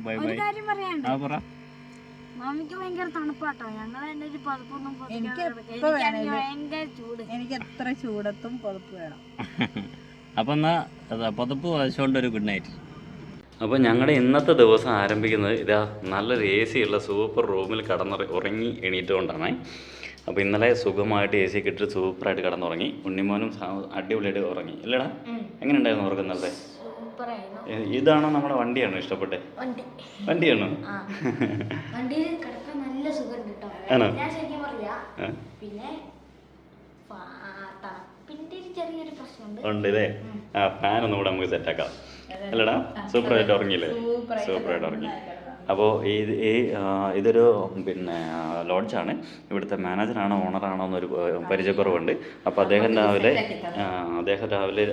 By ഒരു by. കാര്യം പറയാനുണ്ട്. ആ പറ. മാമിക്ക് ഭയങ്കര തണുപ്പാട്ടോ. ഞങ്ങൾ എന്നെ ഒരു പതിപ്പൊന്നും എനിക്ക് പൊതിക്കാതെ എപ്പോ എനിക്കാണെങ്കിൽ വേണേലും. ഭയങ്കര ചൂട്. എനിക്ക് എത്ര ചൂടത്തും പുതപ്പ് വേണം. അപ്പം എന്നാ അതാ പുതപ്പ് ഒരു ഗുഡ് നൈറ്റ് അപ്പോൾ ഞങ്ങളുടെ ഇന്നത്തെ ദിവസം ആരംഭിക്കുന്നത് ഇതാ നല്ലൊരു എ സി ഉള്ള സൂപ്പർ റൂമിൽ കടന്ന് ഉറങ്ങി എണീറ്റുകൊണ്ടാണ് അപ്പോൾ ഇന്നലെ സുഖമായിട്ട് എ സി കിട്ടി സൂപ്പറായിട്ട് കടന്നുറങ്ങി. ഉണ്ണിമോനും സാ- അടിപൊളിയായിട്ട് ഉറങ്ങി. ഇല്ലടാ എങ്ങനെ ഉണ്ടായിരുന്നു ഉറങ്ങുന്നത് സൂപ്പറായിരുന്നു ഇതാണോ നമ്മുടെ വണ്ടിയാണോ ഇഷ്ടപ്പെട്ടെ? വണ്ടി. വണ്ടിയാണോ? ആണോ? ശരിക്കും ആ, ഫാൻ ഒന്നും കൂടെ നമുക്ക് സെറ്റാക്കാം അല്ലടാ സൂപ്പറായിട്ട് ഉറങ്ങിയില്ലേ? സൂപ്പറായിട്ട് ഉറങ്ങി. അപ്പോൾ ഈ ഈ ഇതൊരു പിന്നെ ലോഡ്ജാണ്. ഇവിടുത്തെ മാനേജറാണോ ഓണറാണോ എന്നൊരു പരിചയക്കുറവുണ്ട്. അപ്പോൾ അദ്ദേഹം രാവിലെ അദ്ദേഹം രാവിലെ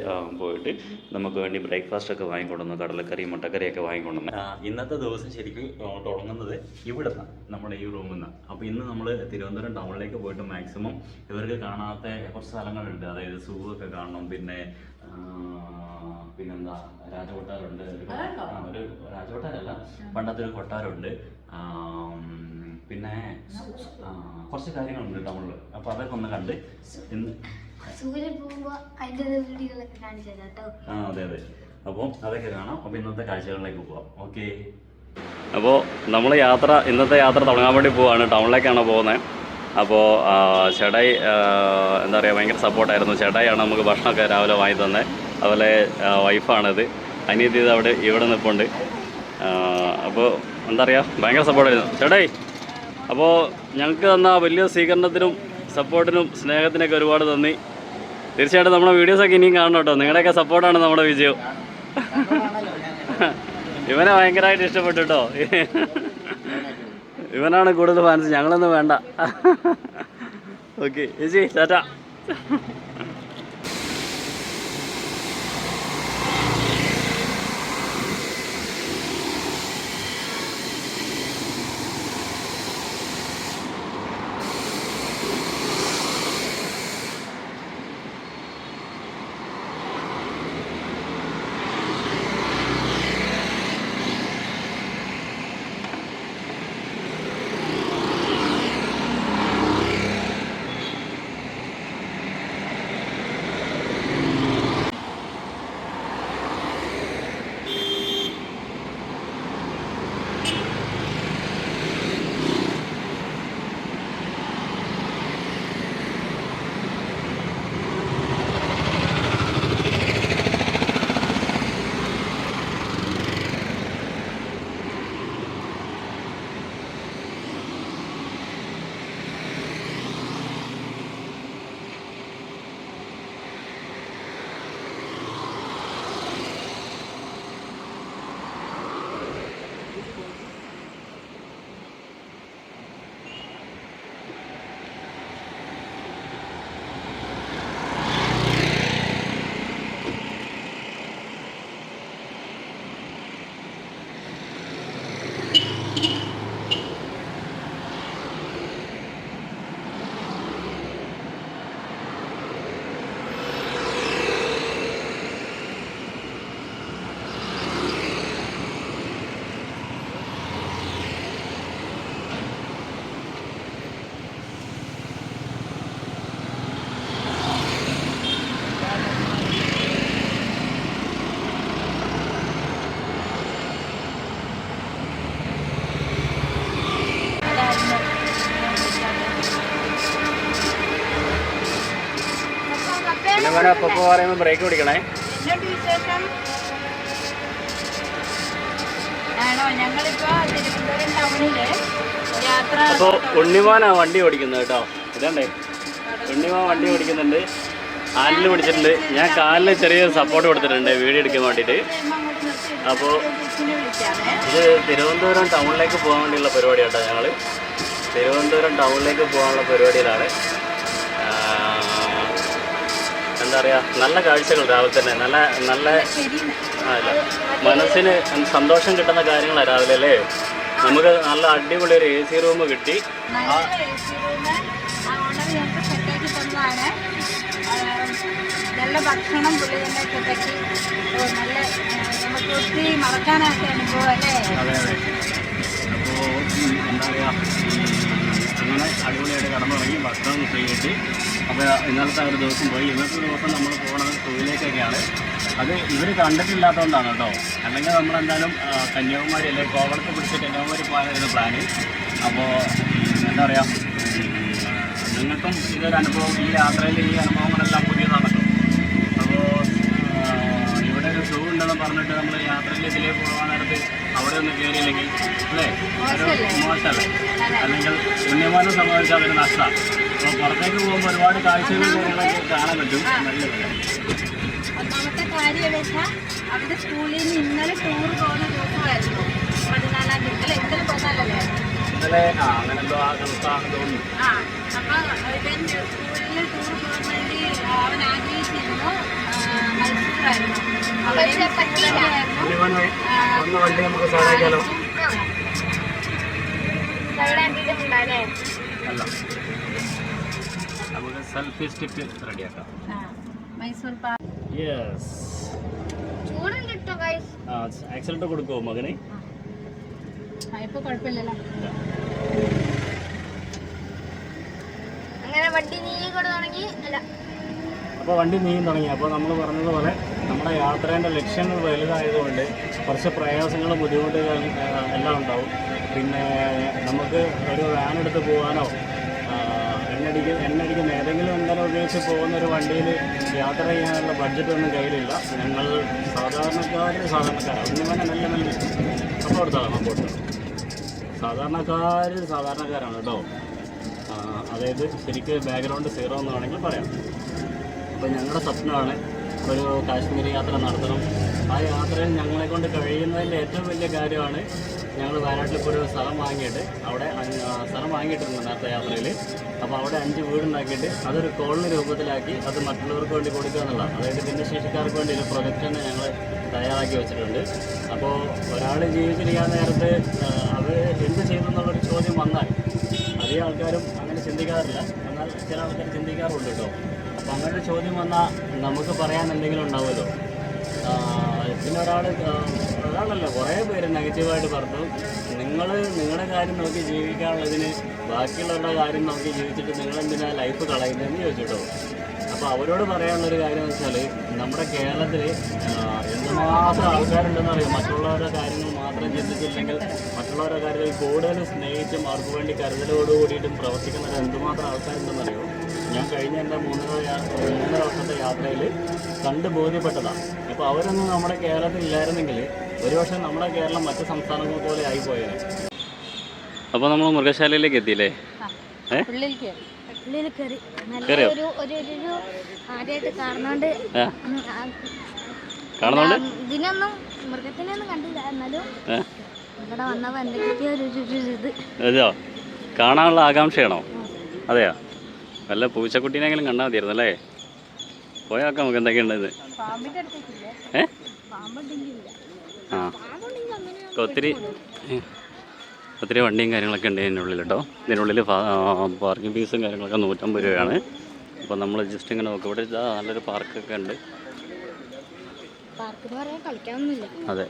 പോയിട്ട് നമുക്ക് വേണ്ടി ബ്രേക്ക്ഫാസ്റ്റ് ഒക്കെ വാങ്ങിക്കൊണ്ടുവന്നു കടലക്കറി മുട്ടക്കറിയൊക്കെ വാങ്ങിക്കൊണ്ടുവന്നു. ഇന്നത്തെ ദിവസം ശരിക്കും തുടങ്ങുന്നത് ഇവിടെ നിന്നാണ് നമ്മുടെ ഈ റൂമിൽ നിന്ന് അപ്പോൾ ഇന്ന് നമ്മൾ തിരുവനന്തപുരം ടൗണിലേക്ക് പോയിട്ട് മാക്സിമം ഇവർക്ക് കാണാത്ത കുറച്ച് സ്ഥലങ്ങളുണ്ട്. അതായത് സൂ ഒക്കെ കാണണം പിന്നെ പിന്നെന്താ രാജകൊട്ടാരുണ്ട് ഒരു രാജകൊട്ടാരല്ല പണ്ടത്തെ ഒരു കൊട്ടാരമുണ്ട്. പിന്നെ കുറച്ച് കാര്യങ്ങളുണ്ട് ടൗണിൽ അപ്പൊ അതൊക്കെ ഒന്ന് കണ്ട് ഇന്ന് സൂര്യൻ പോകുമ്പോ അതിന്റെ വീഡിയോകളൊക്കെ കാണിച്ചു തരാം കേട്ടോ. ആ അതെ അതെ. അപ്പോൾ അതൊക്കെ കാണാം. അപ്പോൾ ഇന്നത്തെ കാഴ്ചകളിലേക്ക് പോവാം. ഓക്കെ. അപ്പോൾ നമ്മൾ യാത്ര ഇന്നത്തെ യാത്ര തുടങ്ങാൻ വേണ്ടി പോവാണ്. ടൗണിലേക്കാണ് പോകുന്നത് അപ്പോൾ ചേട്ടായി എന്താ പറയുക ഭയങ്കര സപ്പോർട്ടായിരുന്നു ചേട്ടായിയാണ് നമുക്ക് ഭക്ഷണമൊക്കെ രാവിലെ വാങ്ങി തന്നെ. അതുപോലെ വൈഫാണത്. അനിയത്തി ഇത് അവിടെ ഇവിടെ നിൽപ്പുണ്ട് അപ്പോൾ എന്താ പറയുക ഭയങ്കര സപ്പോർട്ടായിരുന്നു. ചേട്ടായി അപ്പോൾ ഞങ്ങൾക്ക് തന്ന വലിയ സ്വീകരണത്തിനും സപ്പോർട്ടിനും സ്നേഹത്തിനൊക്കെ ഒരുപാട് നന്ദി. തീർച്ചയായിട്ടും നമ്മുടെ വീഡിയോസൊക്കെ ഇനിയും കാണണം കേട്ടോ. നിങ്ങളുടെയൊക്കെ സപ്പോർട്ടാണ് നമ്മുടെ വിജയം ഇവനെ ഭയങ്കരമായിട്ട് ഇഷ്ടപ്പെട്ടു കേട്ടോ. ഇവനാണ് കൂടുതൽ ഫാൻസ് ഞങ്ങളൊന്നും വേണ്ട. ഓക്കെ ചേച്ചി ടാറ്റ. അപ്പോൾ പറയുമ്പോൾ ബ്രേക്ക് പിടിക്കണേ അപ്പോ അപ്പോൾ ഉണ്ണിമാനാ വണ്ടി ഓടിക്കുന്നത് കേട്ടോ. ഇതണ്ടേ. ഉണ്ണിമാൻ വണ്ടി ഓടിക്കുന്നുണ്ട്. ഹാൻഡിൽ പിടിച്ചിട്ടുണ്ട്. ഞാൻ കാലിൽ ചെറിയ സപ്പോർട്ട് കൊടുത്തിട്ടുണ്ട് വീഡിയോ എടുക്കാൻ വേണ്ടിയിട്ട്. അപ്പോൾ കൊച്ചിനെ വിളിക്കാമേ ഇത് തിരുവനന്തപുരം ടൗണിലേക്ക് പോകാൻ വേണ്ടിയുള്ള പരിപാടി കേട്ടോ ഞങ്ങൾ തിരുവനന്തപുരം ടൗണിലേക്ക് പോകാനുള്ള പരിപാടിയിലാണ്. എന്താ പറയുക നല്ല കാഴ്ചകൾ രാവിലെ തന്നെ. നല്ല നല്ല അല്ല മനസ്സിന് സന്തോഷം കിട്ടുന്ന കാര്യങ്ങളാണ് രാവിലെ അല്ലേ? നമുക്ക് നല്ല അടിപൊളി ഒരു എ സി റൂം കിട്ടി. ഭക്ഷണം പുള്ളി തന്നെ നല്ല നമുക്ക് ഒത്തിരി മറക്കാനായിട്ട് അനുഭവം അല്ലേ? അതെ അതെ. അപ്പോൾ എന്താ പറയുക എത്തി അപ്പോൾ ഇന്നലത്തെ ഒരു ദിവസം പോയി. ഇന്നത്തെ ദിവസം നമ്മൾ പോകുന്നത് തൊഴിലേക്കൊക്കെയാണ്. അത് ഇവർ കണ്ടിട്ടില്ലാത്തതുകൊണ്ടാണ് കേട്ടോ. അല്ലെങ്കിൽ നമ്മളെന്തായാലും കന്യാകുമാരി അല്ലെങ്കിൽ കോവളത്ത് പിടിച്ച് കന്യാകുമാരി പോകാനായിരുന്നു പ്ലാന് അപ്പോൾ എന്താ പറയുക നിങ്ങൾക്കും ഇതൊരു അനുഭവം ഈ യാത്രയിൽ ഈ അനുഭവങ്ങളെല്ലാം പുതിയതാണല്ലോ. അപ്പോൾ ഇവിടെ ഒരു ഷൂ ഉണ്ടെന്ന് പറഞ്ഞിട്ട് നമ്മൾ യാത്രയിൽ ഇതിലേക്ക് നേരത്ത് അവിടെ ഒന്ന് കയറിയില്ലെങ്കിൽ അല്ലേ? മോശമല്ലേ? അല്ലെങ്കിൽ പുണ്യമാനം സംബന്ധിച്ച് അതൊരു നഷ്ടമാണ് അപ്പോൾ പുറത്തേക്ക് പോകുമ്പോൾ ഒരുപാട് കാഴ്ചകൾ കാര്യങ്ങളൊക്കെ കാണാൻ പറ്റും. നല്ലതല്ലേ ഒന്നാമത്തെ കാര്യം വെച്ചാൽ സ്കൂളിൽ നിന്ന് ഇന്നലെ ടൂർ പോകുന്ന ദിവസമായിരുന്നു. പതിനാലാം തീയതി. അല്ല ഇന്നലെ പതിനാലല്ലേ? ഇന്നലെ ആ അങ്ങനെ എന്തോ ആ ദിവസമാണെന്ന് തോന്നുന്നു. ആ അപ്പൊ ഇവൻ സ്കൂളിൽ ടൂർ പോകാൻ വേണ്ടി അവൻ ആഗ്രഹിച്ചിരുന്നു. നമുക്ക് സെൽഫി സ്റ്റിക്ക് റെഡിയാക്കാം മൈസൂർ യെസ് ചൂടും കിട്ടും guys. ആ ആക്സിഡന്റ് കൊടുക്കുമോ മകനെ അങ്ങനെ വണ്ടി നീ തുടങ്ങി അല്ല അപ്പോൾ വണ്ടി നീങ്ങി തുടങ്ങി. അപ്പോൾ നമ്മൾ പറഞ്ഞതുപോലെ നമ്മുടെ യാത്രേന്റെ ലക്ഷ്യങ്ങൾ വലുതായതുകൊണ്ട് കുറച്ച് പ്രയാസങ്ങളും ബുദ്ധിമുട്ടുകളും എല്ലാം ഉണ്ടാവും. പിന്നെ നമുക്ക് ഒരു വാൻ എടുത്ത് പോകാനോ എണ്ണടിക്ക് എണ്ണടിക്കുന്ന ഏതെങ്കിലും എന്തെങ്കിലും ഉപയോഗിച്ച് പോകുന്ന ഒരു വണ്ടിയിൽ യാത്ര ചെയ്യാനുള്ള ബഡ്ജറ്റൊന്നും കയ്യിലില്ല. ഞങ്ങൾ സാധാരണക്കാർ സാധാരണക്കാരാണ് ഒന്നും തന്നെ നല്ല നല്ല അപ്പോൾ എടുത്താൽ അപ്പോൾ സാധാരണക്കാർ സാധാരണക്കാരാണ് കേട്ടോ. അതായത് ശരിക്കും ബാക്ക്ഗ്രൗണ്ട് സീറോ എന്ന് വേണമെങ്കിൽ പറയാം. അപ്പോൾ ഞങ്ങളുടെ സ്വപ്നമാണ് ഒരു കാശ്മീരി യാത്ര നടത്തണം. ആ യാത്രയിൽ ഞങ്ങളെ കൊണ്ട് കഴിയുന്നതിന്റെ ഏറ്റവും വലിയ കാര്യമാണ് ഞങ്ങൾ വയനാട്ടിൽ ഇപ്പോൾ ഒരു സ്ഥലം വാങ്ങിയിട്ട് അവിടെ സ്ഥലം വാങ്ങിയിട്ടുണ്ട് നേരത്തെ യാത്രയിൽ. അപ്പോൾ അവിടെ അഞ്ച് വീടുണ്ടാക്കിയിട്ട് അതൊരു കോളനി രൂപത്തിലാക്കി അത് മറ്റുള്ളവർക്ക് വേണ്ടി കൊടുക്കുക എന്നുള്ളതാണ്. അതായത് ഭിന്നശേഷിക്കാർക്ക് വേണ്ടി ഒരു പ്രൊജക്റ്റ് തന്നെ ഞങ്ങൾ തയ്യാറാക്കി വെച്ചിട്ടുണ്ട്. അപ്പോൾ ഒരാൾ ജീവിച്ചിരിക്കാൻ നേരത്ത് അവർ എന്ത് ചെയ്തു എന്നുള്ളൊരു ചോദ്യം വന്നാൽ അധികം ആൾക്കാരും അങ്ങനെ ചിന്തിക്കാറില്ല. എന്നാൽ ചില ആൾക്കാർ ചിന്തിക്കാറുണ്ട് കേട്ടോ. അപ്പോൾ അങ്ങനെ ചോദ്യം വന്നാൽ നമുക്ക് പറയാൻ എന്തെങ്കിലും ഉണ്ടാവുമല്ലോ? പിന്നെ ഒരാൾ ഒരാളല്ല കുറേ പേര് നെഗറ്റീവായിട്ട് പറഞ്ഞു. നിങ്ങൾ നിങ്ങളുടെ കാര്യം നോക്കി ജീവിക്കാനുള്ളതിന് ബാക്കിയുള്ളവരുടെ കാര്യം നോക്കി ജീവിച്ചിട്ട് നിങ്ങൾ എന്തിനാ ലൈഫ് കളയുന്നതെന്ന് ചോദിച്ചിട്ടോ? അപ്പോൾ അവരോട് പറയാനുള്ളൊരു കാര്യം എന്ന് വെച്ചാൽ നമ്മുടെ കേരളത്തിൽ എന്തുമാത്രം ആൾക്കാരുണ്ടെന്ന് അറിയാം? മറ്റുള്ളവരുടെ കാര്യങ്ങൾ മാത്രം ചിന്തിച്ചില്ലെങ്കിൽ മറ്റുള്ളവരുടെ കാര്യങ്ങൾ കൂടുതൽ സ്നേഹിച്ചും അവർക്ക് വേണ്ടി കരുതലോട് കൂടിയിട്ടും പ്രവർത്തിക്കുന്നവർ എന്തുമാത്രം ആൾക്കാരുണ്ടെന്ന് അറിയോ? ഞാൻ കഴിഞ്ഞ എന്റെ മൂന്നര മൂന്നര വർഷത്തെ യാത്രയിൽ കണ്ട് ബോധ്യപ്പെട്ടതാണ് അപ്പോൾ അവരൊന്നും നമ്മുടെ കേരളത്തിൽ ഇല്ലായിരുന്നെങ്കിൽ ഒരുപക്ഷെ നമ്മുടെ കേരളം മറ്റ് സംസ്ഥാനങ്ങൾ പോലെ ആയിപ്പോയത് അപ്പോൾ നമ്മൾ മൃഗശാലയിലേക്ക് എത്തിയില്ലേ? ഏ? ഉള്ളിൽ കയറി ഉള്ളിൽ നല്ല ഒരു ഒരു ഒരു ഒരു ആദ്യമായിട്ട് കാണുന്നോണ്ട് ആ. ഉം, ആ, കാണുന്നോണ്ട്? ഇതിനൊന്നും മൃഗത്തിനൊന്നും കണ്ടില്ല. എന്നാലും ഏ? ഇവിടെ വന്നപ്പോ എന്തൊക്കെയോ ഒരു ഒരു- ഒരു ഇത്. കാണാനുള്ള ആകാംക്ഷയാണോ? അതെയോ? വല്ല പൂച്ചക്കുട്ടീനെങ്കിലും കണ്ടാൽ മതിയായിരുന്നു അല്ലേ? പോയാക്കാം നമുക്ക് എന്തൊക്കെയുണ്ടത് ഏ? ആ. ഒത്തിരി ഒത്തിരി വണ്ടിയും കാര്യങ്ങളൊക്കെ ഉണ്ട് ഇതിനുള്ളിൽ കേട്ടോ. ഇതിനുള്ളിൽ പാർക്കിംഗ് ഫീസും കാര്യങ്ങളൊക്കെ നൂറ്റമ്പത് രൂപയാണ്. അപ്പോൾ നമ്മൾ ജസ്റ്റ് ഇങ്ങനെ നോക്കും. ഇവിടെ ഇതാ നല്ലൊരു പാർക്കൊക്കെ ഉണ്ട്. അതെ.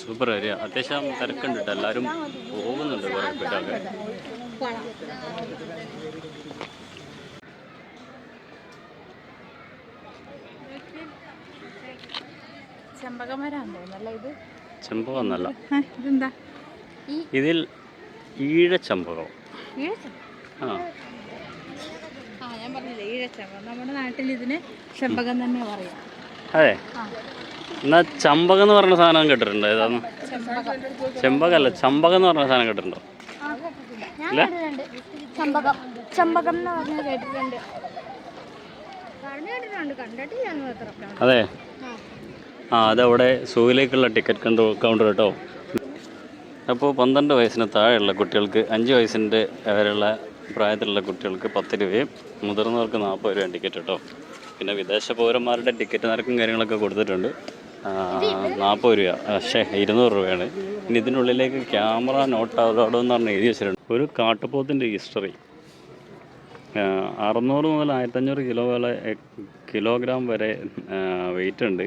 സൂപ്പർ കാര്യ. അത്യാവശ്യം തിരക്കുണ്ട് കേട്ടോ. എല്ലാവരും പോകുന്നുണ്ട് കുറേ പേരൊക്കെ. ചെമ്പകമരാന്ന് തോന്നുന്നല്ലേ ഇത്? ചെമ്പകം എന്നല്ല ആ, ഇതെന്താ? ഇതിൽ ഈഴച്ചമ്പകം. ആ. ആ ഞാൻ പറഞ്ഞില്ലേ ഈഴച്ചമ്പകം. നമ്മുടെ നാട്ടിൽ ഇതിന് ചെമ്പകം തന്നെ പറയാം. അതെ. എന്നാ ചമ്പക എന്ന് പറഞ്ഞ സാധനം കേട്ടിട്ടുണ്ടോ? ഏതാന്ന്? ചെമ്പകം ചെമ്പകല്ല ചമ്പകം എന്ന് പറഞ്ഞ സാധനം കേട്ടിട്ടുണ്ടോ? ചമ്പകം. ചമ്പകം എന്ന് പറഞ്ഞ കേട്ടിട്ടുണ്ട്. അതെ? ആ അതവിടെ സൂവിലേക്കുള്ള ടിക്കറ്റ് കൗണ്ടർ കൗണ്ടർ കേട്ടോ. അപ്പോൾ പന്ത്രണ്ട് വയസ്സിന് താഴെയുള്ള കുട്ടികൾക്ക് അഞ്ച് വയസ്സിന്റെ വരെയുള്ള പ്രായത്തിലുള്ള കുട്ടികൾക്ക് പത്ത് രൂപയും മുതിർന്നവർക്ക് നാൽപ്പത് രൂപയും ടിക്കറ്റ് കേട്ടോ. പിന്നെ വിദേശ പൗരന്മാരുടെ ടിക്കറ്റ് നിരക്കും കാര്യങ്ങളൊക്കെ കൊടുത്തിട്ടുണ്ട്. നാൽപ്പത് രൂപ. പക്ഷേ ഇരുന്നൂറ് രൂപയാണ്. ഇനി ഇതിനുള്ളിലേക്ക് ക്യാമറ നോട്ട് അലോഡ് എന്ന് പറഞ്ഞ് എഴുതി വെച്ചിട്ടുണ്ട്. ഒരു കാട്ടുപോത്തിന്റെ ഹിസ്റ്ററി. അറുന്നൂറ് മുതൽ ആയിരത്തഞ്ഞൂറ് കിലോ വരെ കിലോഗ്രാം വരെ വെയിറ്റ് ഉണ്ട്.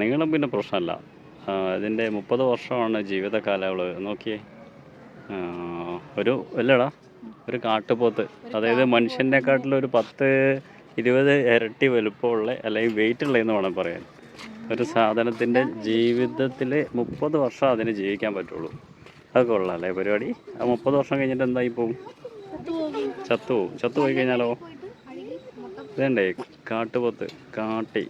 നീളം പിന്നെ പ്രശ്നമല്ല. ഇതിന്റെ മുപ്പത് വർഷമാണ് ജീവിത കാലയളവ്. നോക്കിയേ. ഒരു അല്ലടാ ഒരു കാട്ടുപോത്ത്. അതായത് മനുഷ്യനെക്കാട്ടിലൊരു പത്ത് ഇരുപത് ഇരട്ടി വലുപ്പമുള്ള അല്ലെങ്കിൽ വെയിറ്റ് ഉള്ളതെന്ന് വേണം പറയാൻ. ഒരു സാധനത്തിന്റെ ജീവിതത്തിൽ മുപ്പത് വർഷം അതിന് ജീവിക്കാൻ പറ്റുള്ളൂ. അത് കൊള്ളാം അല്ലേ പരിപാടി? ആ മുപ്പത് വർഷം കഴിഞ്ഞിട്ട് എന്തായി പോവും. ചത്തുപോകും ചത്തുപോയി കഴിഞ്ഞാലോ? ഇതേണ്ടേ കാട്ടുപോത്ത് കാട്ടി.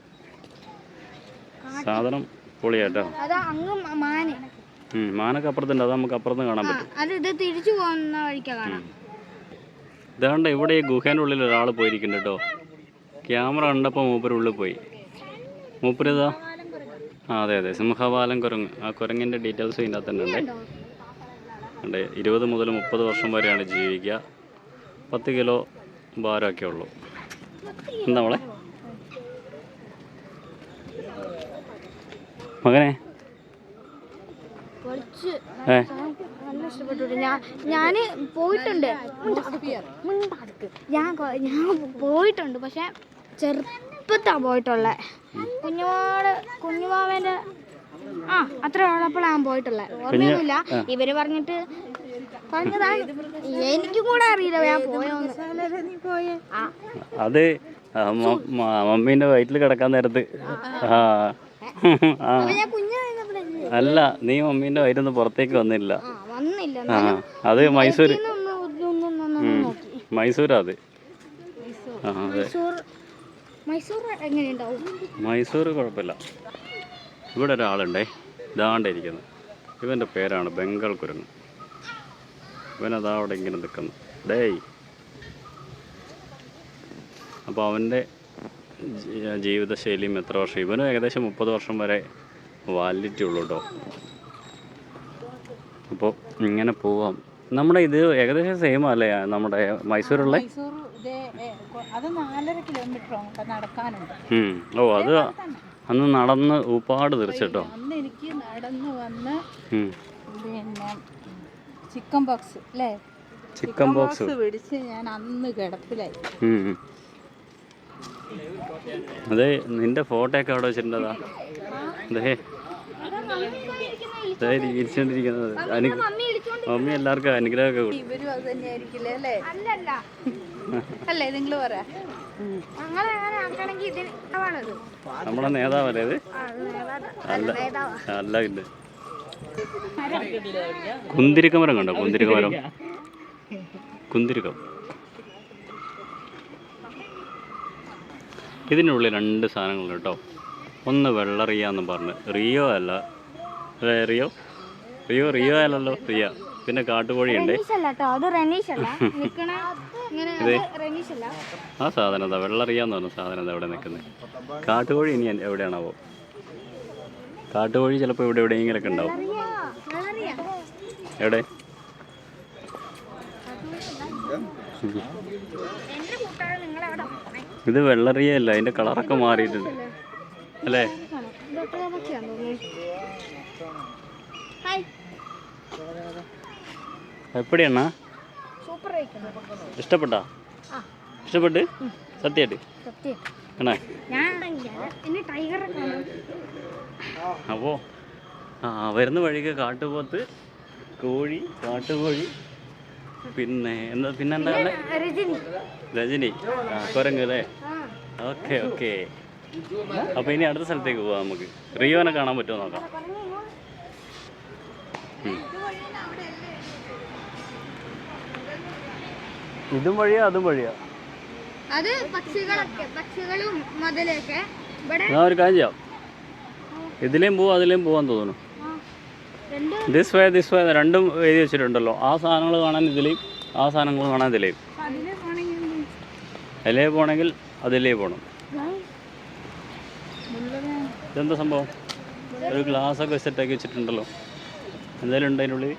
സാധനം പൊളിയാട്ടോ. മാനൊക്കെ അപ്പുറത്തുണ്ട്. അത് നമുക്ക് അപ്പുറത്ത് കാണാൻ പറ്റും. തിരിച്ചു പോകുന്ന ഇതാണ്ട് ഇവിടെ ഈ ഗുഹേന്റെ ഉള്ളിൽ ഒരാൾ പോയിരിക്കുന്നുണ്ട് കേട്ടോ. ക്യാമറ കണ്ടപ്പോൾ മൂപ്പരുള്ളിൽ പോയി. മൂപ്പര് ഇതാ. ആ അതെ അതെ. സിംഹവാലം കുരങ്ങ്. ആ കുരങ്ങിന്റെ ഡീറ്റെയിൽസ് ഇതിന്റെ അകത്ത് തന്നെ ഉണ്ട്. ഇരുപത് മുതൽ മുപ്പത് വർഷം വരെയാണ് ജീവിക്കുക. പത്ത് കിലോ ഭാരമൊക്കെ ഉള്ളൂ. എന്താ മോളെ? മകനെ? ഏ? ഇഷ്ടപ്പെട്ടു ഞാൻ ഞാൻ പോയിട്ടുണ്ട്. ഞാൻ ഞാൻ പോയിട്ടുണ്ട്. പക്ഷെ ചെറുപ്പത്താ പോയിട്ടുള്ളത് കുഞ്ഞുമാട് കുഞ്ഞുമാവേന്റെ ആ അത്ര ഉള്ളപ്പോഴാണ് പോയിട്ടുള്ളത് ഓർമ്മയൊന്നുമില്ല. ഇവർ പറഞ്ഞിട്ട് പറഞ്ഞതാ. എനിക്കും കൂടെ അറിയില്ല ഞാൻ പോയോന്ന്. അത് മമ്മീന്റെ വയറ്റിൽ കിടക്കാൻ നേരത്ത്. അല്ല നീ മമ്മീന്റെ വയറ്റിൽ നിന്ന് പുറത്തേക്ക് വന്നില്ല. ആ വന്നില്ല. ആ അത് മൈസൂർ മൈസൂരാ അത്. ആ അതെ. മൈസൂർ മൈസൂർ എങ്ങനെയുണ്ടാവും മൈസൂർ കുഴപ്പമില്ല. ഇവിടെ ഒരാളുണ്ടേ ഇതാണ്ടിരിക്കുന്നത് ഇവന്റെ പേരാണ് ബംഗാൾ കുരങ്ങ്. ഇവനതാ അവിടെ ഇങ്ങനെ നിൽക്കുന്നു. ഡേയ്. അപ്പോൾ അവന്റെ ജീവിതശൈലിയും എത്ര വർഷം? ഇവനും ഏകദേശം മുപ്പത് വർഷം വരെ വാലിറ്റി ഉള്ളൂ കേട്ടോ. അപ്പോൾ ഇങ്ങനെ പോവാം. നമ്മുടെ ഇത് ഏകദേശം സെയിം അല്ലേ നമ്മുടെ മൈസൂരുള്ള അത് നാലര കിലോമീറ്റർ നടക്കാനുണ്ട്. ഓ അത് അന്ന് നടന്ന് ഊപ്പാട് തീർച്ചയായിട്ടോ അന്ന് എനിക്ക് നടന്ന് വന്ന് പിന്നെ ചിക്കൻ ബോക്സ് അല്ലേ? Chicken box. പിടിച്ച് ഞാൻ അന്ന് കിടപ്പിലായി. അതെ നിന്റെ ഫോട്ടോ ഒക്കെ അവിടെ വെച്ചിട്ടുണ്ടതാ അതെ അതെ ഇരിച്ചോണ്ടിരിക്കുന്നത് അനു മമ്മി എല്ലാവർക്കും അനുഗ്രഹമൊക്കെ കൊടുക്കും. ഇവരും അത് തന്നെയായിരിക്കില്ലേ അല്ലേ? അല്ലല്ല. അല്ലേ നിങ്ങൾ പറ. നമ്മളെ നേതാവല്ലേ ഇത്? അല്ല. അല്ല ഇല്ല. കുന്തിരിക്കമരം കണ്ടോ? കുന്തിരിക്കമരം. കുന്തിരിക്കം. ഇതിനുള്ളിൽ രണ്ട് സാധനങ്ങളുണ്ട് കേട്ടോ. ഒന്ന് വെള്ളറിയ എന്ന് പറഞ്ഞ്. റിയോ അല്ല റിയോ? റിയോ റിയോ അല്ലല്ലോ? റിയ. പിന്നെ കാട്ടുകോഴി ഉണ്ട് റെനീഷ് അത് റെനീഷ് അല്ല നിക്കണ ഇങ്ങനെ അത് അല്ല ആ സാധനം എന്താ വെള്ളറിയാന്ന് പറഞ്ഞ സാധനം എന്താ ഇവിടെ നിൽക്കുന്നത്. കാട്ടുകോഴി ഇനി എവിടെയാണാവോ? കാട്ടുകോഴി ചിലപ്പോൾ ഇവിടെ എവിടെയെങ്കിലൊക്കെ ഉണ്ടാവും. എവിടെ. ഇത് വെള്ളറിയല്ല അതിന്റെ കളറൊക്കെ മാറിയിട്ടുണ്ട്. അല്ലേ ഇതൊക്കെ ഏതൊക്കെയാന്ന് തോന്നുന്നു. ഹായ് എപ്പടിയണ്ണ സൂപ്പർ ആയിട്ടുണ്ട്. ഇഷ്ടപ്പെട്ടാ? ഇഷ്ടപ്പെട്ട്? സത്യമായിട്ട്? കാണും. അപ്പോൾ ആ വരുന്ന വഴിക്ക് കാട്ടുപോത്ത് കോഴി കാട്ടുകോഴി പിന്നെ എന്താ പിന്നെ എന്താ രജനി. രജനി. ആ കുരങ്ങ് അല്ലേ? Okay okay. അപ്പോൾ ഇനി അടുത്ത സ്ഥലത്തേക്ക് പോവാം നമുക്ക്. റിയോനെ കാണാൻ പറ്റുമോ നോക്കാം. ഇതും വഴിയാ അതും വഴിയാ. അത് പക്ഷികളൊക്കെ പക്ഷികളും മുതലൊക്കെ. ഇവിടെ ഞാൻ ഒരു കാര്യം ചെയ്യാം. ഇതിലേം പോവാം അതിലേം പോവാൻ തോന്നുന്നു. ആ, രണ്ട് ദിസ് വേ ദിസ് വേ രണ്ടും എഴുതി വെച്ചിട്ടുണ്ടല്ലോ. ആ സാധനങ്ങൾ കാണാൻ ഇതിലേയും ആ സാധനങ്ങൾ കാണാൻ ഇതിലേയും അതിലേ പോണെങ്കിൽ അതിലേ പോകണം ഇതെന്താ സംഭവം? ഒരു ഗ്ലാസ് ഒക്കെ സെറ്റാക്കി വെച്ചിട്ടുണ്ടല്ലോ. എന്തായാലും ഉണ്ട് അതിനുള്ളിൽ.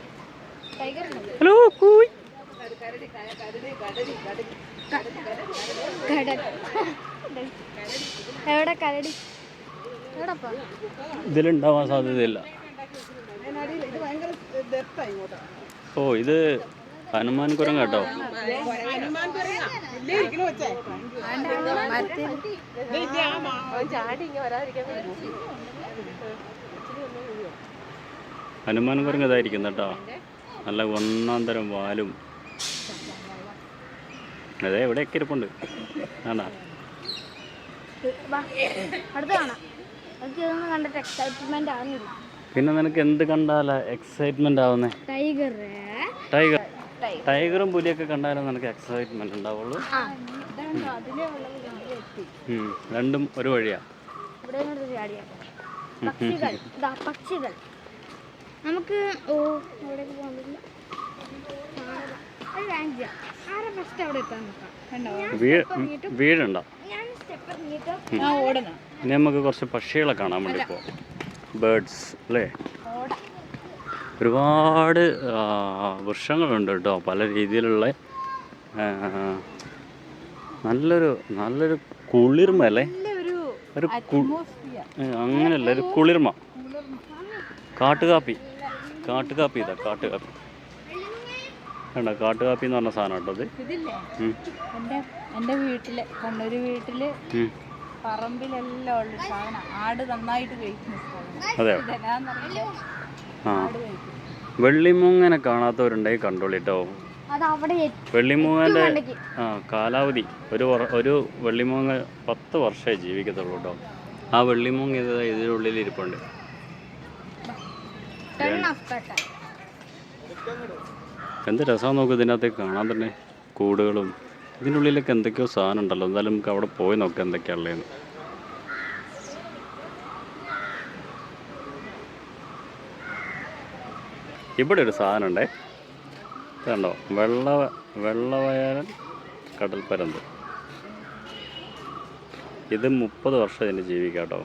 ടൈഗർ ഹലോ കൂയ് എവിടെ കരടി? ഇതിലുണ്ടാവാൻ സാധ്യതയില്ല. ഓ ഇത് ഹനുമാൻ കുരങ്ങ് കേട്ടോ. ഹനുമാൻ കുരങ്ങ് ഇതായിരിക്കും കേട്ടോ. നല്ല ഒന്നാം തരം വാലും. അതെ ഇവിടെയൊക്കെ ഇരിപ്പുണ്ട്. ആണോ? വാ, അടുത്ത് കാണാം. എനിക്ക് ഇതൊന്നും കണ്ടിട്ട് എക്സൈറ്റ്മെന്റ് ആവുന്നില്ല. പിന്നെ നിനക്ക് എന്ത് കണ്ടാലാ എക്സൈറ്റ്മെന്റ് ആവുന്നേ? ടൈഗർ ടൈഗർ ടൈഗറും പുലിയൊക്കെ കണ്ടാലും നിനക്ക് എക്സൈറ്റ്മെന്റ് ഉണ്ടാവുള്ളൂ. രണ്ടും ഒരു വഴിയാ. പക്ഷികൾ. നമുക്ക് ഓ അവിടെ പോകാൻ പറ്റില്ല. വീടുണ്ടോ? ഇനി നമുക്ക് കുറച്ച് പക്ഷികളെ കാണാൻ വേണ്ടി പോവാം. ബേർഡ്സ് അല്ലേ? ഒരുപാട് വൃക്ഷങ്ങളുണ്ട് കേട്ടോ. പല രീതിയിലുള്ള നല്ലൊരു നല്ലൊരു കുളിർമ അല്ലേ? ഒരു അങ്ങനെയല്ല ഒരു കുളിർമ. കാട്ടുകാപ്പി. കാട്ടുകാപ്പി ഇതാ കാട്ടുകാപ്പി. വേണ്ട കാട്ടുകാപ്പി എന്ന് പറഞ്ഞ സാധനം കേട്ടോ അത്. ഇതില്ലേ? എന്റെ എന്റെ വീട്ടിൽ കണ്ണൂര് വീട്ടിൽ. പറമ്പിലെല്ലാം ഉള്ള സാധനം. ആട് നന്നായിട്ട് കഴിക്കുന്ന ആ. വെള്ളിമൂങ്ങനെ കാണാത്തവരുണ്ടെങ്കിൽ കണ്ടോളിട്ടോ വെള്ളിമൂങ്ങന്റെ കണ്ടക്ക്. ആ കാലാവധി. ഒരു ഒരു വെള്ളിമൂങ്ങ പത്ത് വർഷമേ ജീവിക്കത്തുള്ളൂ കേട്ടോ. ആ വെള്ളിമൂങ്ങ ഇത് ഇതിനുള്ളിൽ ഇരിപ്പുണ്ട്. എന്ത് രസമാണ് നോക്ക് ഇതിനകത്തേക്ക് കാണാൻ തന്നെ കൂടുകളും. ഇതിന്റെ ഉള്ളിലൊക്കെ എന്തൊക്കെയോ സാധനം ഉണ്ടല്ലോ. എന്തായാലും നമുക്ക് അവിടെ പോയി നോക്കാം എന്തൊക്കെയാണുള്ളതെന്ന് ഇവിടെ ഒരു സാധനം ഉണ്ടേ. കണ്ടോ? വെള്ള വെള്ളവയറൻ കടൽപ്പരന്ത്. ഇത് മുപ്പത് വർഷം ഇതിന് ജീവിക്കാം കേട്ടോ.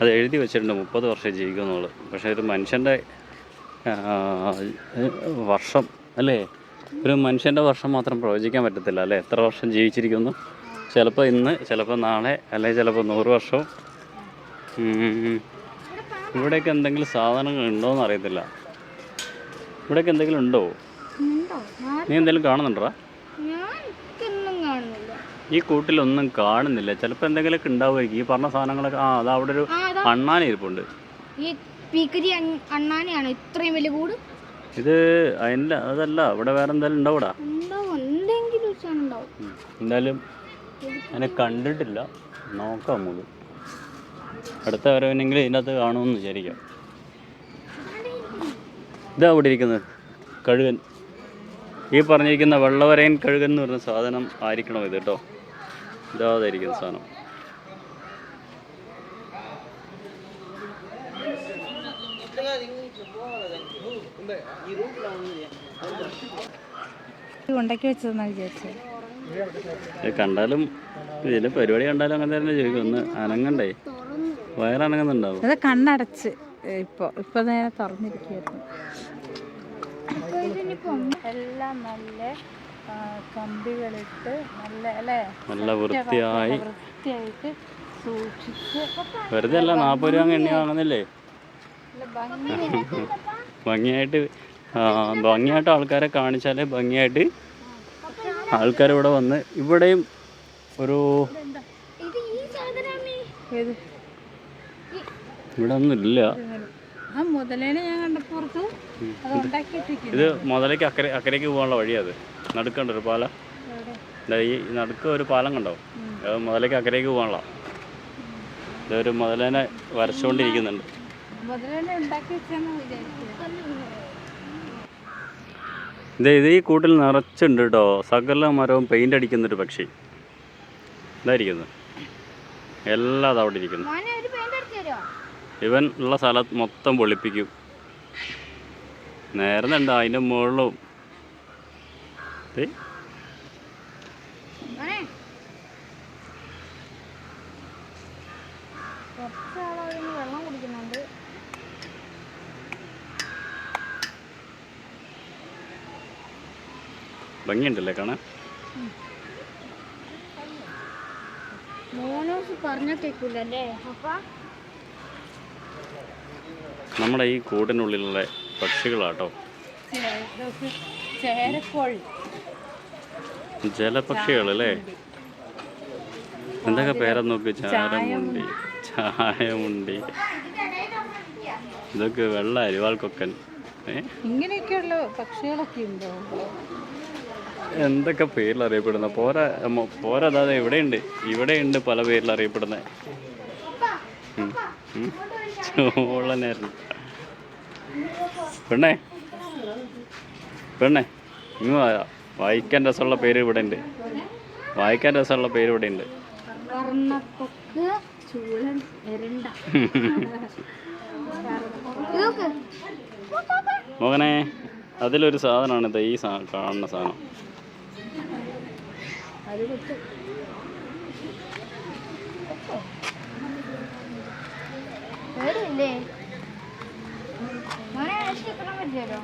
അത് എഴുതി വെച്ചിട്ടുണ്ട് മുപ്പത് വർഷം ജീവിക്കുന്നുള്ളൂ പക്ഷേ ഇത് മനുഷ്യന്റെ വർഷം അല്ലേ? ഒരു മനുഷ്യന്റെ വർഷം മാത്രം പ്രവചിക്കാൻ പറ്റത്തില്ല അല്ലേ? എത്ര വർഷം ജീവിച്ചിരിക്കുന്നു? ചിലപ്പോൾ ഇന്ന് ചിലപ്പോൾ നാളെ അല്ലെങ്കിൽ ചിലപ്പോൾ നൂറ് വർഷവും. ഇവിടെയൊക്കെ എന്തെങ്കിലും സാധനങ്ങൾ ഉണ്ടോയെന്ന് അറിയത്തില്ല. ഇവിടെയൊക്കെ എന്തെങ്കിലും ഉണ്ടോ? നീ എന്തെങ്കിലും കാണുന്നുണ്ടോ? ഈ കൂട്ടിലൊന്നും കാണുന്നില്ല. ചിലപ്പോൾ എന്തെങ്കിലുമൊക്കെ ഉണ്ടാവുമായിരിക്കും. ഈ പറഞ്ഞ സാധനങ്ങളൊക്കെ ആ അത് അവിടെ ഒരു ആ പീക്കരി അൺ- ഇത്രയും വലിയ കൂട്? ഇത് അതിന്റെ അതല്ല ഇവിടെ വേറെ എന്തായാലും ഉണ്ടാവൂടാ ഉണ്ടാവും. എന്തെങ്കിലും. എന്തായാലും അതിനെ കണ്ടിട്ടില്ല. നോക്കാം നമുക്ക്. അടുത്ത വരവിനെങ്കിലും ഇതിനകത്ത് കാണുമെന്ന് വിചാരിക്കാം. ഇതാ അവിടെ ഇരിക്കുന്നത് കഴുകൻ. ഈ പറഞ്ഞിരിക്കുന്ന വെള്ളവരയൻ കഴുകൻ എന്ന് പറയുന്ന സാധനം ആയിരിക്കണം ഇത് കേട്ടോ? ഇതാതായിരിക്കുന്ന സാധനം. ഉണ്ടാക്കി വെച്ചതെന്നാ വിചാരിച്ചത് ഇത് കണ്ടാലും ഇതിൽ പരിപാടി കണ്ടാലും അങ്ങനെ തന്നെ ചോദിക്കും. ഒന്ന് അനങ്ങണ്ടേ? വയറനങ്ങുന്നുണ്ടാവും. അത് കണ്ണടച്ച്. ഇപ്പൊ ഇപ്പൊ നേരെ തുറന്നിരിക്കുന്നു എല്ലാം നല്ല കമ്പികളിട്ട് നല്ല അല്ലേ? നല്ല വൃത്തിയായി. വൃത്തിയായിട്ട് സൂക്ഷിച്ച് വെറുതെ അല്ല നാപ്പത് രൂപ എണ്ണി വാങ്ങുന്നില്ലേ നല്ല ഭംഗി ഭംഗിയായിട്ട് ഭംഗിയായിട്ട് ആൾക്കാരെ കാണിച്ചാലേ ഭംഗിയായിട്ട് ആൾക്കാർ ഇവിടെ വന്ന് ഇവിടെയും ഒരു ഇവിടെ ഒന്നുമില്ല ഇത് മുതലേക്ക് അക്കരെ അക്കരയ്ക്ക് പോകാനുള്ള വഴിയത്. നടുക്കുണ്ട് ഒരു പാലം. ഈ നടുക്ക് ഒരു പാലം കണ്ടോ? അത് മുതലേക്ക് അക്കരയ്ക്ക് പോകാനുള്ള. ഇതൊരു മുതലേനെ വരച്ചുകൊണ്ടിരിക്കുന്നുണ്ട്. ഇത് ഇത് ഈ കൂട്ടിൽ നിറച്ചുണ്ട് കേട്ടോ സകല മരവും പെയിന്റ് അടിക്കുന്നൊരു പക്ഷി. ഇതായിരിക്കുന്നു. എല്ലാം അതവിടെ ഇരിക്കുന്നു. പെയിന്റ് ഇവൻ ഉള്ള സ്ഥലത്ത് മൊത്തം പൊളിപ്പിക്കും. നേരുന്നുണ്ട് അതിന്റെ മുകളിലും ദേ, മോനെ കുറച്ച് ആളവിടുന്ന് വെള്ളം കുടിക്കുന്നുണ്ട് ഭംഗിയുണ്ടല്ലേ കാണാൻ? പറഞ്ഞ അപ്പ. നമ്മുടെ ഈ കൂടിനുള്ളിലുള്ള പക്ഷികളാട്ടോ. ജലപക്ഷികളല്ലേ ജലപക്ഷികൾ അല്ലേ എന്തൊക്കെ പേരാ നോക്ക്? ചാരമുണ്ടി. ചായമുണ്ടി ഇതൊക്കെ വെള്ള അരിവാൾ കൊക്കൻ ഏ? ഇങ്ങനെയൊക്കെയുള്ള പക്ഷികളൊക്കെ ഉണ്ടോ? എന്തൊക്കെ പേരിൽ അറിയപ്പെടുന്ന? പോരാ പോരാ അതായത് ഇവിടെയുണ്ട്. ഇവിടെയുണ്ട് പല പേരിൽ അറിയപ്പെടുന്ന. ചോളനായിരുന്നു പെണ്ണേ പെണ്ണേ ഇങ്ങ് വാ. വായിക്കാൻ രസമുള്ള പേര് ഇവിടെ ഉണ്ട് വായിക്കാൻ രസമുള്ള പേര് ഇവിടെ ഉണ്ട് മോഹനെ അതിലൊരു സാധനമാണ് ഇത് ഈ കാണുന്ന സാധനം. അത് കുത്തും പേടില്ലേ മോനെ ഇഷ്ടപ്പെടാൻ പറ്റുമല്ലോ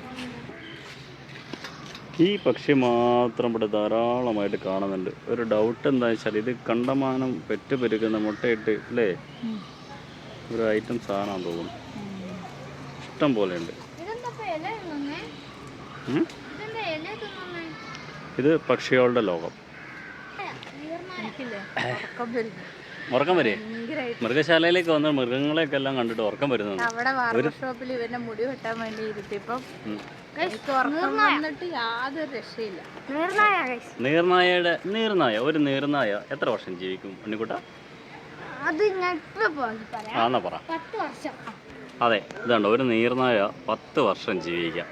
ഈ പക്ഷി മാത്രം ഇവിടെ ധാരാളമായിട്ട് കാണുന്നുണ്ട്. ഒരു ഡൗട്ട് എന്താ വെച്ചാൽ ഇത് കണ്ടമാനം പെറ്റ് പെരുക്കുന്ന മുട്ടയിട്ട് അല്ലേ? ഒരു ഐറ്റം സാധനം തോന്നുന്നു. ഇഷ്ടം പോലെ ഉണ്ട്. ഇത് പക്ഷികളുടെ ലോകം. ഉറക്കം വരെ. മൃഗശാലയിലേക്ക് വന്ന മൃഗങ്ങളെയൊക്കെ എല്ലാം കണ്ടിട്ട് ഉറക്കം വരുന്നുണ്ട് അവിടെ വർക്ക്ഷോപ്പിൽ ഷോപ്പിൽ ഇവന്റെ മുടി വെട്ടാൻ വേണ്ടി ഇരുത്തിയപ്പം നീർനായ? നീർനായയുടെ നീർനായ ഒരു നീർനായ എത്ര വർഷം ജീവിക്കും ഉണ്ണിക്കുട്ട? ആന്നാ പറ. അതെ ഇതുണ്ട് ഒരു നീർനായ പത്ത് വർഷം ജീവിക്കാം.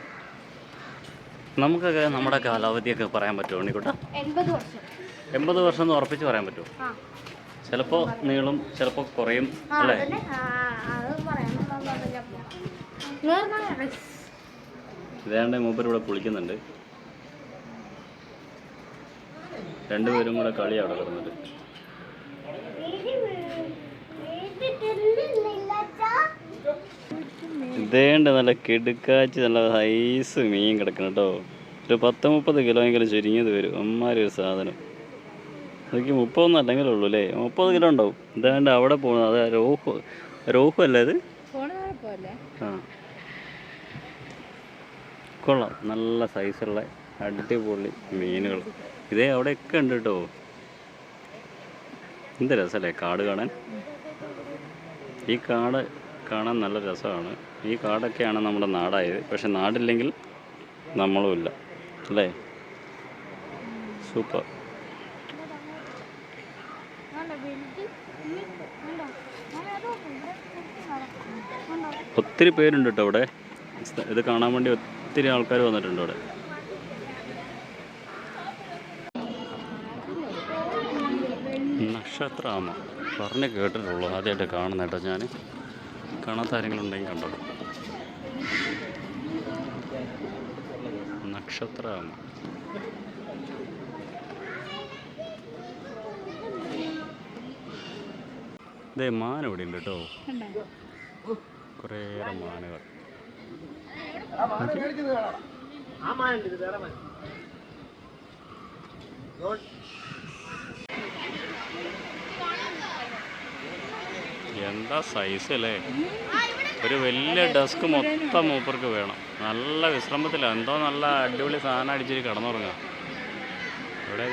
നമുക്കൊക്കെ നമ്മുടെ കാലാവധിയൊക്കെ പറയാൻ പറ്റുമോ ഉണ്ണിക്കുട്ട? എൺപത് വർഷം. എൺപത് വർഷം എന്ന് ഉറപ്പിച്ച് പറയാൻ പറ്റുമോ? ചിലപ്പോ ചിലപ്പോൾ നീളും ചിലപ്പോൾ കുറയും അല്ലേ. ഇതേണ്ട മൂപ്പർ ഇവിടെ കുളിക്കുന്നുണ്ട്. രണ്ടുപേരും കൂടെ കളി അവിടെ കിടന്നിട്ട്. ഇതേണ്ട് നല്ല കിടുക്കാച്ച് നല്ല ഹൈസ് മീൻ കിടക്കണം കേട്ടോ. ഒരു പത്ത് മുപ്പത് കിലോയെങ്കിലും ചുരുങ്ങിയത് വരും. അമ്മാരി ഒരു സാധനം. നോക്കി മുപ്പതൊന്നും അല്ലെങ്കിലും ഉള്ളൂ അല്ലേ? മുപ്പത് കിലോ ഉണ്ടാവും. ഇതാണ്ട് അവിടെ പോകുന്നത് അത് രോഹു രോഹു അല്ലേ ഇത്? ആ. കൊള്ളാം. നല്ല സൈസുള്ള അടിപൊളി മീനുകൾ. ഇതേ അവിടെയൊക്കെ ഉണ്ട് കേട്ടോ. എന്ത് രസമല്ലേ കാട് കാണാൻ? ഈ കാട് കാണാൻ നല്ല രസമാണ്. ഈ കാടൊക്കെയാണ് നമ്മുടെ നാടായത്. പക്ഷെ നാടില്ലെങ്കിൽ നമ്മളുമില്ല അല്ലേ? സൂപ്പർ വേണ്ട, വലുത്. ഉം, വേണ്ട. മോനെ അത് നോക്ക്. ഇവിടെ കുത്തി നടക്കും. വേണ്ട. ഒത്തിരി പേരുണ്ട് കേട്ടോ അവിടെ. ഇത് കാണാൻ വേണ്ടി ഒത്തിരി ആൾക്കാർ വന്നിട്ടുണ്ട് അവിടെ. നക്ഷത്രാമ. പറഞ്ഞ് കേട്ടിട്ടുള്ളൂ ആദ്യമായിട്ട് കാണുന്ന കേട്ടോ ഞാൻ കാണാത്ത ആരെങ്കിലും ഉണ്ടെങ്കിൽ കണ്ടോ. നക്ഷത്രാമ. ഇതേ മാൻ ഇവിടെ ഉണ്ട് കേട്ടോ. കുറേയേറെ മാനുകൾ. എന്താ സൈസ് അല്ലേ? ഒരു വലിയ ഡെസ്ക് മൊത്തം മൂപ്പർക്ക് വേണം. നല്ല വിശ്രമത്തിലാണ് എന്തോ നല്ല അടിപൊളി സാധനം അടിച്ചിട്ട് കിടന്നുറങ്ങാം ഇവിടെ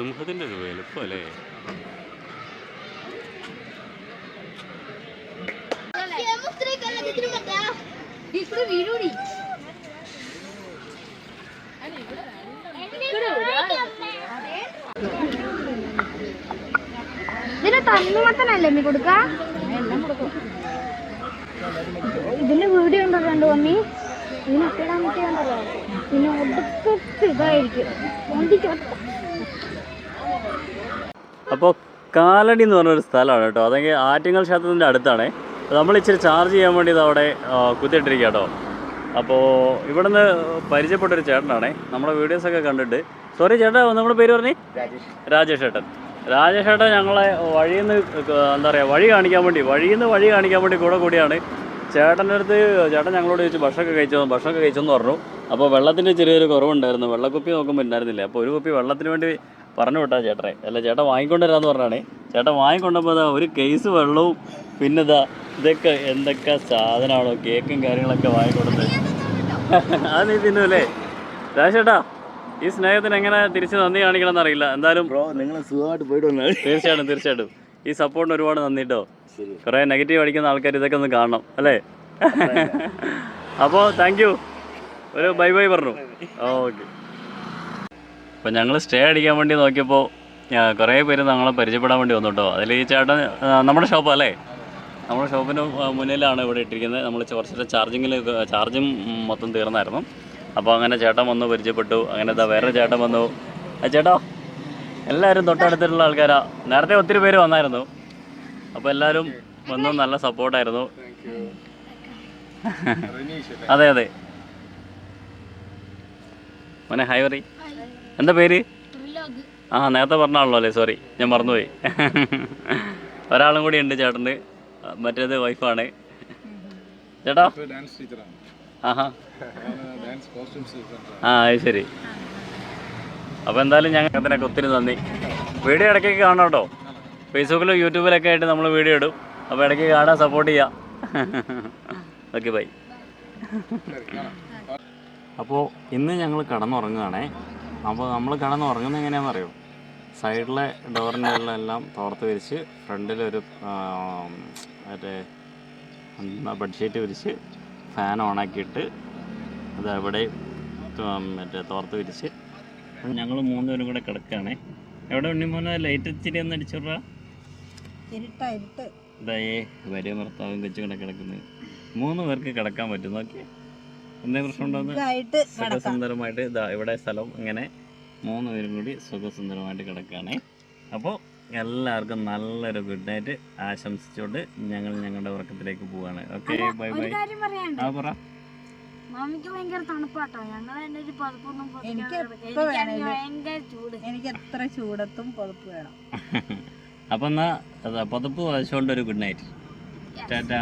സിംഹത്തിന്റെ ഒരു വലുപ്പം അല്ലേ? ഇതിന് തണ്ണിമത്തനല്ലേ അമ്മി കൊടുക്ക? ഇതിന്റെ വീഡിയോ ഉണ്ടോ രണ്ട് മമ്മി ഇതിന് ഇട്ടിടാൻ പറ്റിയുണ്ടല്ലോ പിന്നെ ഒടുക്കത്ത് ഇതായിരിക്കും. പൊന്തിച്ചൊട്ട അപ്പോൾ കാലടി എന്ന് പറഞ്ഞൊരു സ്ഥലമാണ് കേട്ടോ. അതെങ്കിൽ ആറ്റിങ്ങൽ ക്ഷേത്രത്തിന്റെ അടുത്താണ്. നമ്മൾ ഇച്ചിരി ചാർജ് ചെയ്യാൻ വേണ്ടി ഇത് അവിടെ കുത്തിയിട്ടിരിക്കുക കേട്ടോ. അപ്പോൾ ഇവിടുന്ന് പരിചയപ്പെട്ടൊരു ചേട്ടനാണേ. നമ്മുടെ വീഡിയോസൊക്കെ കണ്ടിട്ട്. സോറി ചേട്ടാ നമ്മുടെ പേര് പറഞ്ഞേ? രാജേഷ്. ചേട്ടൻ രാജേഷ് ചേട്ടൻ ഞങ്ങളെ വഴിയിൽ നിന്ന് എന്താ പറയുക വഴി കാണിക്കാൻ വേണ്ടി വഴിയിൽ നിന്ന് വഴി കാണിക്കാൻ വേണ്ടി കൂടെ കൂടിയാണ്. ചേട്ടന്റെ അടുത്ത് ചേട്ടൻ ഞങ്ങളോട് ചോദിച്ചു ഭക്ഷണമൊക്കെ കഴിച്ചോ? ഭക്ഷണമൊക്കെ കഴിച്ചെന്ന് പറഞ്ഞു. അപ്പോൾ വെള്ളത്തിന്റെ ചെറിയൊരു കുറവുണ്ടായിരുന്നു. വെള്ളക്കുപ്പി നോക്കുമ്പോൾ ഉണ്ടായിരുന്നില്ല? അപ്പോൾ ഒരു കുപ്പി വെള്ളത്തിന് വേണ്ടി പറഞ്ഞു വിട്ടാ ചേട്ടനെ. അല്ല ചേട്ടൻ വാങ്ങിക്കൊണ്ടുവരാന്ന് പറഞ്ഞാണേ. ചേട്ടൻ വാങ്ങിക്കൊണ്ടപ്പോൾ ഇതാ ഒരു കേസ് വെള്ളവും പിന്നെ ഇതാ ഇതൊക്കെ എന്തൊക്കെ സാധനമാണോ കേക്കും കാര്യങ്ങളൊക്കെ വാങ്ങിക്കൊടുത്തത് അത് നീ തിന്നൂല്ലേ രാജേട്ടാ ഈ സ്നേഹത്തിന് എങ്ങനെ തിരിച്ച് നന്ദി കാണിക്കണം എന്നറിയില്ല എന്തായാലും ബ്രോ നിങ്ങൾ സുഖമായിട്ട് പോയിട്ട് തീർച്ചയായിട്ടും തീർച്ചയായിട്ടും. ഈ സപ്പോർട്ടിന് ഒരുപാട് നന്ദി കേട്ടോ കുറേ നെഗറ്റീവ് അടിക്കുന്ന ആൾക്കാർ ഇതൊക്കെ ഒന്ന് കാണണം അല്ലേ? അപ്പോൾ താങ്ക് യു ഒരു ബൈ ബൈ പറഞ്ഞു. ഓക്കെ അപ്പോൾ ഞങ്ങൾ സ്റ്റേ അടിക്കാൻ വേണ്ടി നോക്കിയപ്പോൾ കുറേ പേര് ഞങ്ങളെ പരിചയപ്പെടാൻ വേണ്ടി വന്നു അതിൽ ഈ ചേട്ടൻ നമ്മുടെ ഷോപ്പല്ലേ നമ്മുടെ ഷോപ്പിന് മുന്നിലാണ് ഇവിടെ ഇട്ടിരിക്കുന്നത്. നമ്മൾ കുറച്ചിട്ട് ചാർജിങ്ങിൽ ചാർജും മൊത്തം തീർന്നായിരുന്നു. അപ്പോൾ അങ്ങനെ ചേട്ടൻ വന്നു പരിചയപ്പെട്ടു. അങ്ങനെ എന്താ വേറെ ചേട്ടൻ വന്നു. ആ ചേട്ടോ എല്ലാവരും തൊട്ടടുത്തിട്ടുള്ള ആൾക്കാരാ. നേരത്തെ ഒത്തിരി പേര് വന്നായിരുന്നു. അപ്പോൾ എല്ലാവരും വന്നു നല്ല സപ്പോർട്ടായിരുന്നു അതെ അതെ. മോനെ ഹായ് പറ എന്താ പേര്? ആ നേരത്തെ പറഞ്ഞാണല്ലോ അല്ലേ? സോറി ഞാൻ മറന്നുപോയി. ഒരാളും കൂടി ഉണ്ട് ചേട്ടന്. മറ്റേത് വൈഫാണ്. ചേട്ടാ? ഡാൻസ് ടീച്ചറാണ് ആഹാ. ഡാൻസ് കോസ്റ്റ്യൂംസ് ആ അത് ശരി. അപ്പോൾ എന്തായാലും ഞങ്ങൾക്ക് അതിനൊക്കെ ഒത്തിരി നന്ദി. വീഡിയോ ഇടയ്ക്കൊക്കെ കാണാം കേട്ടോ. ഫേസ്ബുക്കിലും യൂട്യൂബിലൊക്കെ ആയിട്ട് നമ്മൾ വീഡിയോ ഇടും. അപ്പോൾ ഇടയ്ക്ക് കാണാൻ സപ്പോർട്ട് ചെയ്യാം. ഓക്കെ ബൈ അപ്പോൾ ഇന്ന് ഞങ്ങൾ കിടന്നുറങ്ങുകയാണേ. അപ്പോൾ നമ്മൾ കിടന്ന് ഉറങ്ങുന്നത് എങ്ങനെയാണെന്ന് അറിയോ സൈഡിലെ ഡോറിന്റെ ഉള്ള എല്ലാം തോർത്ത് വിരിച്ച് ഫ്രണ്ടിലൊരു മറ്റേ എന്താ ബെഡ്ഷീറ്റ് വിരിച്ച് ഫാൻ ഓണാക്കിയിട്ട് അത് അവിടെ മറ്റേ തോർത്ത് വിരിച്ച് ഞങ്ങൾ മൂന്നുപേരും കൂടെ കിടക്കുകയാണേ. എവിടെ ഉണ്ണിമോനെ ലൈറ്റ് ഇച്ചിരി ഒന്ന് അടിച്ചിട്രാ ഇതായേ ഭാര്യ ഭർത്താവും കൊച്ചും കൂടെ കിടക്കുന്നത് മൂന്ന് പേർക്ക് കിടക്കാൻ പറ്റും നോക്കി എന്തേ പ്രശ്നം സുഖസുന്ദരമായിട്ട് ഇതാ ഇവിടെ സ്ഥലം ഇങ്ങനെ മൂന്ന് പേരും കൂടി സുഖസുന്ദരമായിട്ട് കിടക്കുകയാണേ അപ്പോൾ എല്ലാവർക്കും നല്ലൊരു ഗുഡ് നൈറ്റ് ആശംസിച്ചുകൊണ്ട് ഞങ്ങൾ ഞങ്ങളുടെ ഉറക്കത്തിലേക്ക് പോവാണ്. ഓക്കെ ബൈ ബൈ ആ പറ. മാമിക്ക് ഭയങ്കര തണുപ്പാട്ടോ. ഞങ്ങൾ ഒരു പതിപ്പൊന്നും. ഭയങ്കര ചൂട്. എനിക്ക് എത്ര ചൂടത്തും പുതപ്പ് വേണം. അപ്പം എന്നാ പതപ്പ് വായിച്ചുകൊണ്ട് ഒരു ഗുഡ് നൈറ്റ് ടാറ്റാ